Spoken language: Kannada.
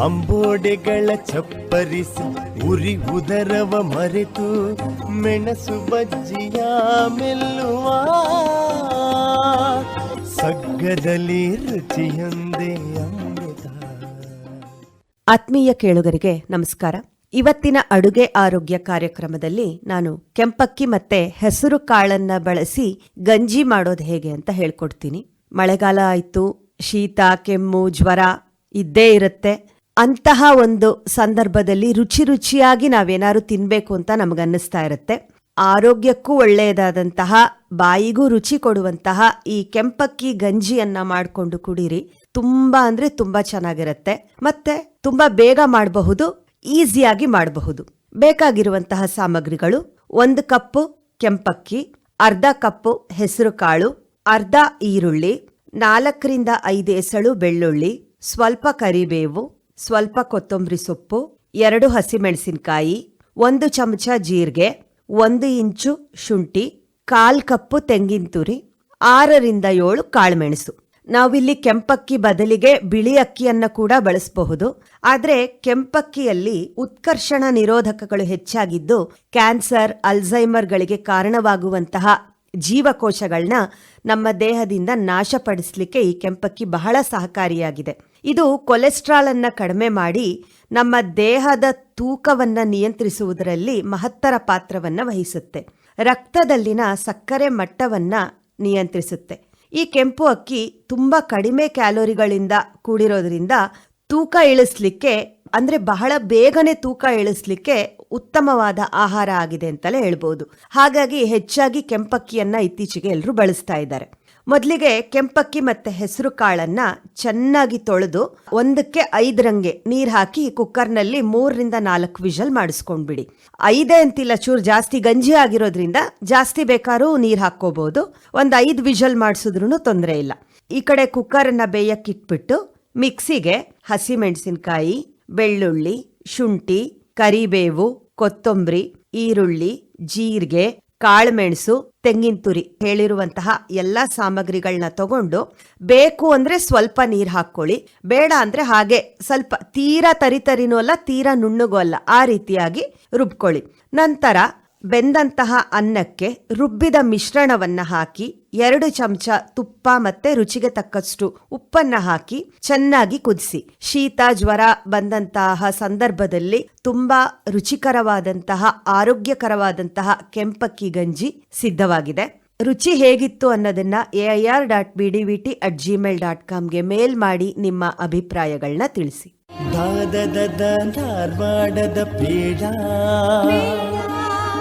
ಅಂಬೋಡೆಗಳ ಚಪ್ಪರಿಸಿ ಉರಿ ಉದರವ ಮರೆತು ಮೆಣಸು ಬಜ್ಜಿಯ ಮೆಲ್ಲುವ. ಸಗ್ಗದಲ್ಲಿ ರುಚಿಯೊಂದೇ ಅಮೃತ. ಆತ್ಮೀಯ ಕೇಳುಗರಿಗೆ ನಮಸ್ಕಾರ. ಇವತ್ತಿನ ಅಡುಗೆ ಆರೋಗ್ಯ ಕಾರ್ಯಕ್ರಮದಲ್ಲಿ ನಾನು ಕೆಂಪಕ್ಕಿ ಮತ್ತೆ ಹೆಸರು ಕಾಳನ್ನ ಬಳಸಿ ಗಂಜಿ ಮಾಡೋದು ಹೇಗೆ ಅಂತ ಹೇಳ್ಕೊಡ್ತೀನಿ. ಮಳೆಗಾಲ ಆಯಿತು, ಶೀತ, ಕೆಮ್ಮು, ಜ್ವರ ಇದ್ದೇ ಇರುತ್ತೆ. ಅಂತಹ ಒಂದು ಸಂದರ್ಭದಲ್ಲಿ ರುಚಿ ರುಚಿಯಾಗಿ ನಾವೇನಾದ್ರು ತಿನ್ಬೇಕು ಅಂತ ನಮಗನ್ನಿಸ್ತಾ ಇರುತ್ತೆ. ಆರೋಗ್ಯಕ್ಕೂ ಒಳ್ಳೆಯದಾದಂತಹ, ಬಾಯಿಗೂ ರುಚಿ ಕೊಡುವಂತಹ ಈ ಕೆಂಪಕ್ಕಿ ಗಂಜಿಯನ್ನ ಮಾಡಿಕೊಂಡು ಕುಡೀರಿ. ತುಂಬಾ ಅಂದ್ರೆ ತುಂಬಾ ಚೆನ್ನಾಗಿರುತ್ತೆ. ಮತ್ತೆ ತುಂಬಾ ಬೇಗ ಮಾಡಬಹುದು, ಈಸಿಯಾಗಿ ಮಾಡಬಹುದು. ಬೇಕಾಗಿರುವಂತಹ ಸಾಮಗ್ರಿಗಳು, ಒಂದು ಕಪ್ಪು ಕೆಂಪಕ್ಕಿ, ಅರ್ಧ ಕಪ್ಪು ಹೆಸರು ಕಾಳು, ಅರ್ಧ ಈರುಳ್ಳಿ, ನಾಲ್ಕರಿಂದ ಐದು ಎಸಳು ಬೆಳ್ಳುಳ್ಳಿ, ಸ್ವಲ್ಪ ಕರಿಬೇವು ಸ್ವಲ್ಪ ಕೊತ್ತಂಬರಿ ಸೊಪ್ಪು, ಎರಡು ಹಸಿಮೆಣಸಿನಕಾಯಿ, ಒಂದು ಚಮಚ ಜೀರಿಗೆ, ಒಂದು ಇಂಚು ಶುಂಠಿ, ಕಾಲ್ ಕಪ್ಪು ತೆಂಗಿನ ತುರಿ, ಆರರಿಂದ ಏಳು ಕಾಳುಮೆಣಸು. ನಾವಿಲ್ಲಿ ಕೆಂಪಕ್ಕಿ ಬದಲಿಗೆ ಬಿಳಿ ಅಕ್ಕಿಯನ್ನು ಕೂಡ ಬಳಸಬಹುದು. ಆದರೆ ಕೆಂಪಕ್ಕಿಯಲ್ಲಿ ಉತ್ಕರ್ಷಣ ನಿರೋಧಕಗಳು ಹೆಚ್ಚಾಗಿದ್ದು ಕ್ಯಾನ್ಸರ್ ಅಲ್ಝೈಮರ್ಗಳಿಗೆ ಕಾರಣವಾಗುವಂತಹ ಜೀವಕೋಶಗಳನ್ನ ನಮ್ಮ ದೇಹದಿಂದ ನಾಶಪಡಿಸಲಿಕ್ಕೆ ಈ ಕೆಂಪಕ್ಕಿ ಬಹಳ ಸಹಕಾರಿಯಾಗಿದೆ. ಇದು ಕೊಲೆಸ್ಟ್ರಾಲ್ ಅನ್ನ ಕಡಿಮೆ ಮಾಡಿ ನಮ್ಮ ದೇಹದ ತೂಕವನ್ನು ನಿಯಂತ್ರಿಸುವುದರಲ್ಲಿ ಮಹತ್ತರ ಪಾತ್ರವನ್ನು ವಹಿಸುತ್ತೆ. ರಕ್ತದಲ್ಲಿನ ಸಕ್ಕರೆ ಮಟ್ಟವನ್ನು ನಿಯಂತ್ರಿಸುತ್ತೆ. ಈ ಕೆಂಪು ಅಕ್ಕಿ ತುಂಬ ಕಡಿಮೆ ಕ್ಯಾಲೋರಿಗಳಿಂದ ಕೂಡಿರೋದ್ರಿಂದ ತೂಕ ಇಳಿಸ್ಲಿಕ್ಕೆ, ಅಂದರೆ ಬಹಳ ಬೇಗನೆ ತೂಕ ಇಳಿಸ್ಲಿಕ್ಕೆ ಉತ್ತಮವಾದ ಆಹಾರ ಆಗಿದೆ ಅಂತಲೇ ಹೇಳ್ಬೋದು. ಹಾಗಾಗಿ ಹೆಚ್ಚಾಗಿ ಕೆಂಪಕ್ಕಿಯನ್ನು ಇತ್ತೀಚೆಗೆ ಎಲ್ಲರೂ ಬಳಸ್ತಾ ಇದ್ದಾರೆ. ಮೊದಲಿಗೆ ಕೆಂಪಕ್ಕಿ ಮತ್ತು ಹೆಸರು ಕಾಳನ್ನು ಚೆನ್ನಾಗಿ ತೊಳೆದು ಒಂದಕ್ಕೆ ಐದರಂಗೆ ನೀರು ಹಾಕಿ ಕುಕ್ಕರ್ನಲ್ಲಿ ಮೂರರಿಂದ ನಾಲ್ಕು ವಿಷಲ್ ಮಾಡಿಸ್ಕೊಂಡ್ಬಿಡಿ. ಐದೇ ಅಂತಿಲ್ಲ ಚೂರು ಜಾಸ್ತಿ ಗಂಜಿ ಆಗಿರೋದ್ರಿಂದ ಜಾಸ್ತಿ ಬೇಕಾದ್ರೂ ನೀರು ಹಾಕ್ಕೋಬಹುದು ಒಂದು ಐದು ವಿಷಲ್ ಮಾಡಿಸಿದ್ರು ತೊಂದರೆ ಇಲ್ಲ. ಈ ಕಡೆ ಕುಕ್ಕರನ್ನು ಬೇಯಕ್ಕಿಟ್ಬಿಟ್ಟು ಮಿಕ್ಸಿಗೆ ಹಸಿಮೆಣಸಿನಕಾಯಿ, ಬೆಳ್ಳುಳ್ಳಿ, ಶುಂಠಿ, ಕರಿಬೇವು, ಕೊತ್ತಂಬರಿ, ಈರುಳ್ಳಿ, ಜೀರಿಗೆ ಕಾಳುಮೆಣಸು, ತೆಂಗಿನ ತುರಿ ಹೇಳಿರುವಂತಹ ಎಲ್ಲ ಸಾಮಗ್ರಿಗಳನ್ನ ತಗೊಂಡು ಬೇಕು ಅಂದ್ರೆ ಸ್ವಲ್ಪ ನೀರು ಹಾಕ್ಕೊಳ್ಳಿ, ಬೇಡ ಅಂದ್ರೆ ಹಾಗೆ ಸ್ವಲ್ಪ ತೀರಾ ತರಿತರಿನೂ ಅಲ್ಲ, ತೀರಾ ನುಣ್ಣಗೂ ಅಲ್ಲ, ಆ ರೀತಿಯಾಗಿ ರುಬ್ಕೊಳ್ಳಿ. ನಂತರ ಬೆಂದಂತಹ ಅನ್ನಕ್ಕೆ ರುಬ್ಬಿದ ಮಿಶ್ರಣವನ್ನ ಹಾಕಿ ಎರಡು ಚಮಚ ತುಪ್ಪ ಮತ್ತೆ ರುಚಿಗೆ ತಕ್ಕಷ್ಟು ಉಪ್ಪನ್ನ ಹಾಕಿ ಚೆನ್ನಾಗಿ ಕುದಿಸಿ. ಶೀತ, ಜ್ವರ ಬಂದಂತಹ ಸಂದರ್ಭದಲ್ಲಿ ತುಂಬಾ ರುಚಿಕರವಾದಂತಹ, ಆರೋಗ್ಯಕರವಾದಂತಹ ಕೆಂಪಕ್ಕಿ ಗಂಜಿ ಸಿದ್ಧವಾಗಿದೆ. ರುಚಿ ಹೇಗಿತ್ತು ಅನ್ನೋದನ್ನ A I R dot B D V T at Gmail dot ಕಾಮ್ಗೆ mail ಮಾಡಿ ನಿಮ್ಮ ಅಭಿಪ್ರಾಯಗಳನ್ನ ತಿಳಿಸಿ.